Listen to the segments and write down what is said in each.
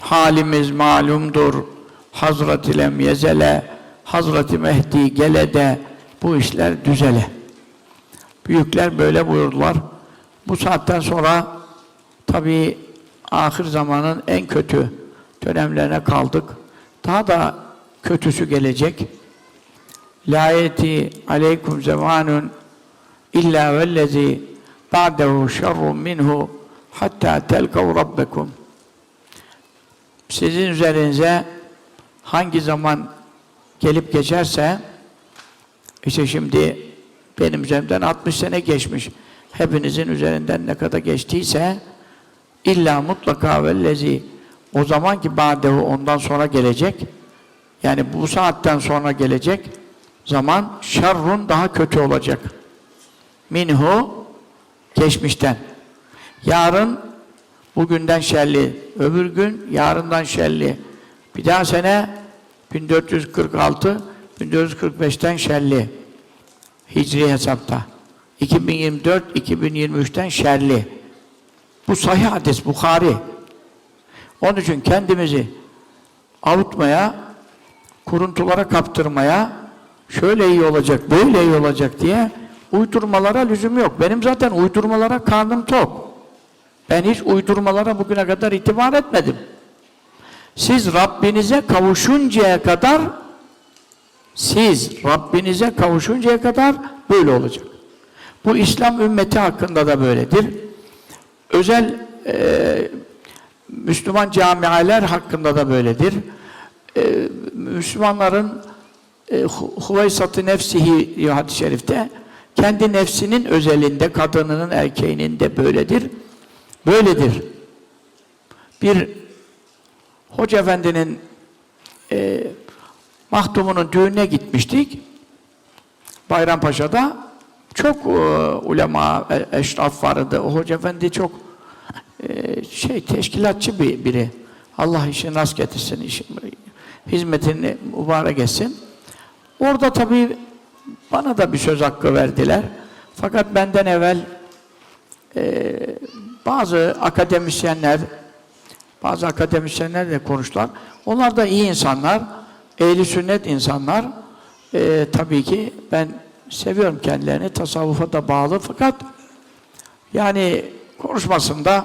halimiz malumdur. Hazreti lem yezele, Hazreti Mehdi gele de bu işler düzele. Büyükler böyle buyurdular. Bu saatten sonra tabii ahir zamanın en kötü dönemlerine kaldık. Daha da kötüsü gelecek. La yeti aleykum zamanun illa vellezi ba'dehu şerrun minhu hatta telkav rabbekum. Sizin üzerinize hangi zaman gelip geçerse işte şimdi benim üzerimden 60 sene geçmiş. Hepinizin üzerinden ne kadar geçtiyse illa mutlaka vellezi o zaman ki badehu ondan sonra gelecek yani bu saatten sonra gelecek zaman şerrun daha kötü olacak. Minhu geçmişten. Yarın bugünden şerli, öbür gün yarından şerli. Bir daha sene 1446, 1445'ten şerli. Hicri hesapta. 2024, 2023'ten şerli. Bu sahih hadis, Bukhari. Onun için kendimizi avutmaya, kuruntulara kaptırmaya, şöyle iyi olacak, böyle iyi olacak diye uydurmalara lüzum yok. Benim zaten uydurmalara karnım tok. Ben hiç uydurmalara bugüne kadar itibar etmedim. Siz Rabbinize kavuşuncaya kadar siz Rabbinize kavuşuncaya kadar böyle olacak. Bu İslam ümmeti hakkında da böyledir. Özel e, Müslüman camialer hakkında da böyledir. E, Müslümanların e, hu- huveysatı nefsihi diyor hadis-i şerifte. Kendi nefsinin özelinde, kadınının, erkeğinin de böyledir. Böyledir. Bir Hoca Efendi'nin e, mahdumunun düğününe gitmiştik. Bayrampaşa'da çok e, ulema, e, eşraf vardı. O Hoca Efendi çok e, şey teşkilatçı bir biri. Allah işini rast getirsin, işi, hizmetini mübarek etsin. Orada tabii bana da bir söz hakkı verdiler. Fakat benden evvel e, bazı akademisyenler bazı akademisyenler de konuştular. Onlar da iyi insanlar, ehli sünnet insanlar. E, tabii ki ben seviyorum kendilerini, tasavvufa da bağlı fakat yani konuşmasında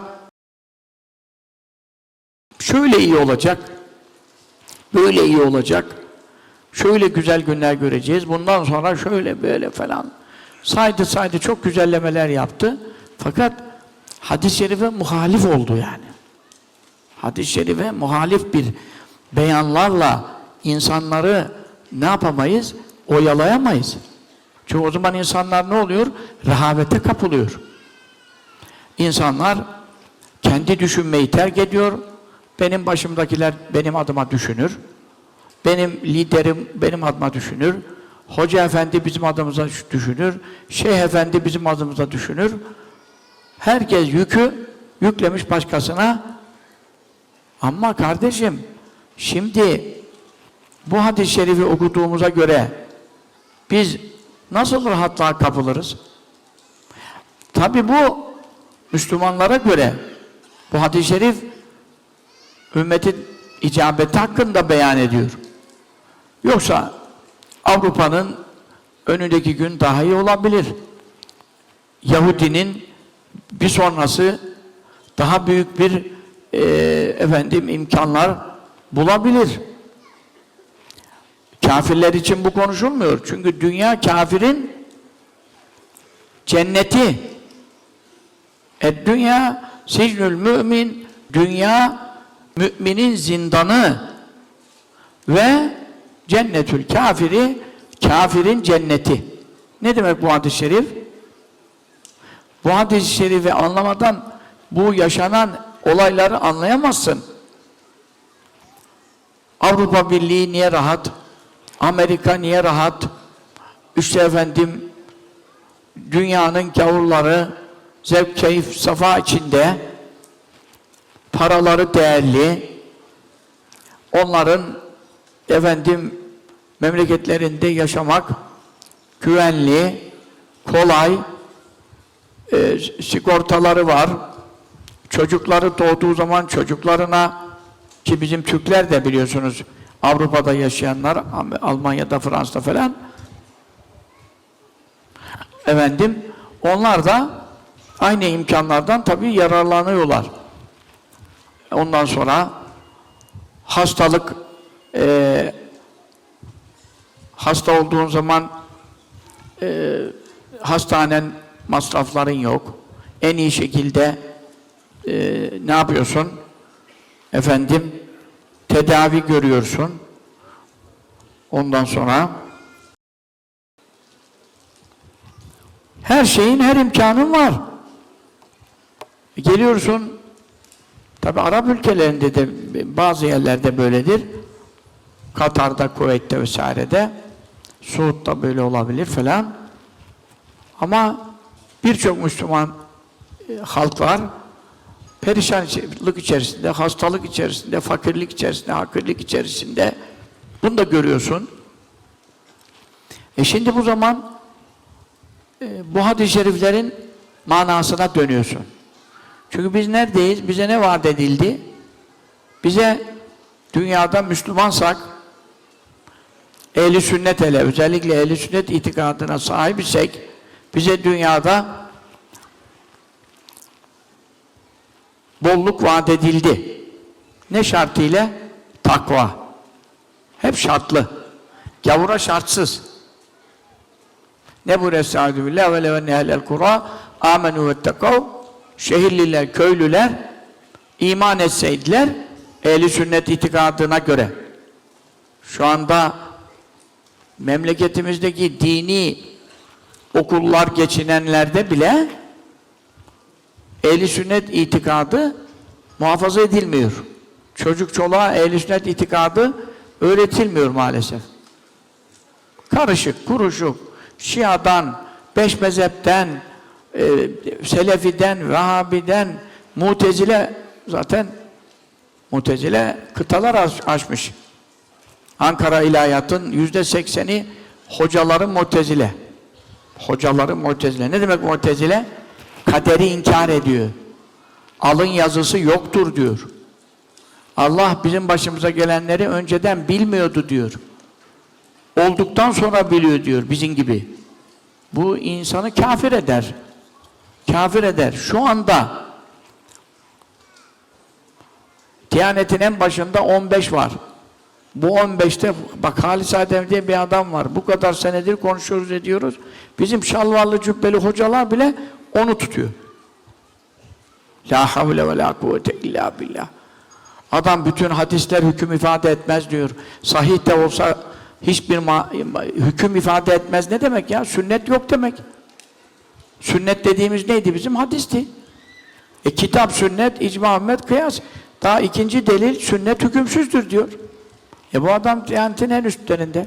şöyle iyi olacak, böyle iyi olacak, şöyle güzel günler göreceğiz, bundan sonra şöyle böyle falan saydı saydı çok güzellemeler yaptı. Fakat hadis-i şerife muhalif oldu yani. Hadis-i şerife muhalif bir beyanlarla insanları ne yapamayız? Oyalayamayız. Çünkü o zaman insanlar ne oluyor? Rehavete kapılıyor. İnsanlar kendi düşünmeyi terk ediyor. Benim başımdakiler benim adıma düşünür. Benim liderim benim adıma düşünür. Hoca efendi bizim adımıza düşünür. Şeyh efendi bizim adımıza düşünür. Herkes yükü yüklemiş başkasına. Ama kardeşim şimdi bu hadis-i şerifi okuduğumuza göre biz nasıl rahatlığa kapılırız? Tabi bu Müslümanlara göre bu hadis-i şerif ümmetin icabeti hakkında beyan ediyor. Yoksa Avrupa'nın önündeki gün daha iyi olabilir. Yahudinin bir sonrası daha büyük bir e, efendim imkanlar bulabilir. Kafirler için bu konuşulmuyor. Çünkü dünya kafirin cenneti. E dünya sicnül mümin dünya müminin zindanı ve cennetül kafiri kafirin cenneti. Ne demek bu hadis-i şerif? Bu hadis-i şerifi anlamadan bu yaşanan olayları anlayamazsın. Avrupa Birliği niye rahat? Amerika niye rahat? İşte efendim dünyanın gavurları zevk, keyif, safa içinde paraları değerli onların efendim memleketlerinde yaşamak güvenli, kolay e, sigortaları var. Çocukları doğduğu zaman çocuklarına ki bizim Türkler de biliyorsunuz Avrupa'da yaşayanlar, Almanya'da, Fransa'da falan efendim onlar da aynı imkanlardan tabii yararlanıyorlar. Ondan sonra hastalık eee, hasta olduğun zaman eee, hastanen masrafların yok. En iyi şekilde eee, ne yapıyorsun? Efendim tedavi görüyorsun. Ondan sonra her şeyin her imkanın var. Geliyorsun tabi Arap ülkelerinde de bazı yerlerde böyledir. Katar'da, Kuveyt'te vesairede Suud'da böyle olabilir falan. Ama birçok Müslüman e, halklar perişanlık içerisinde, hastalık içerisinde, fakirlik içerisinde, hakirlik içerisinde bunu da görüyorsun. E şimdi bu zaman e, bu hadis-i şeriflerin manasına dönüyorsun. Çünkü biz neredeyiz? Bize ne vaat edildi? Bize dünyada Müslümansak ehli sünnet hele özellikle ehli sünnet itikadına sahip isek bize dünyada bolluk vaat edildi. Ne şartıyla? Takva. Hep şartlı. Gavura şartsız. Ne bu Estaizu billah ve levenne ehlel kura amenu vettekav şehirliler, köylüler iman etseydiler ehli sünnet itikadına göre şu anda memleketimizdeki dini okullar geçinenlerde bile ehli sünnet itikadı muhafaza edilmiyor. Çocuk çoluğa ehli sünnet itikadı öğretilmiyor maalesef. Karışık, kuruşuk, Şia'dan, beş mezhepten, e, Selefi'den, Vehhabi'den, Mutezile zaten Mutezile kıtalar aş- aşmış. Ankara ilahiyatın yüzde sekseni hocaları Mutezile. Hocaları Mutezile. Ne demek Mutezile? Kaderi inkar ediyor. Alın yazısı yoktur diyor. Allah bizim başımıza gelenleri önceden bilmiyordu diyor. Olduktan sonra biliyor diyor bizim gibi. Bu insanı kafir eder. Kafir eder. Şu anda Diyanetin en başında 15 var. Bu 15'te bak Halis Adem diye bir adam var. Bu kadar senedir konuşuyoruz ediyoruz. Bizim şalvarlı cübbeli hocalar bile onu tutuyor. La havle ve la kuvvete illa billah. Adam bütün hadisler hüküm ifade etmez diyor. Sahih de olsa hiçbir hüküm ifade etmez. Ne demek ya? Sünnet yok demek. Sünnet dediğimiz neydi bizim? Hadisti. E kitap, sünnet, icma, Ahmet, kıyas. Daha ikinci delil sünnet hükümsüzdür diyor. E bu adam diyanetin en üstlerinde.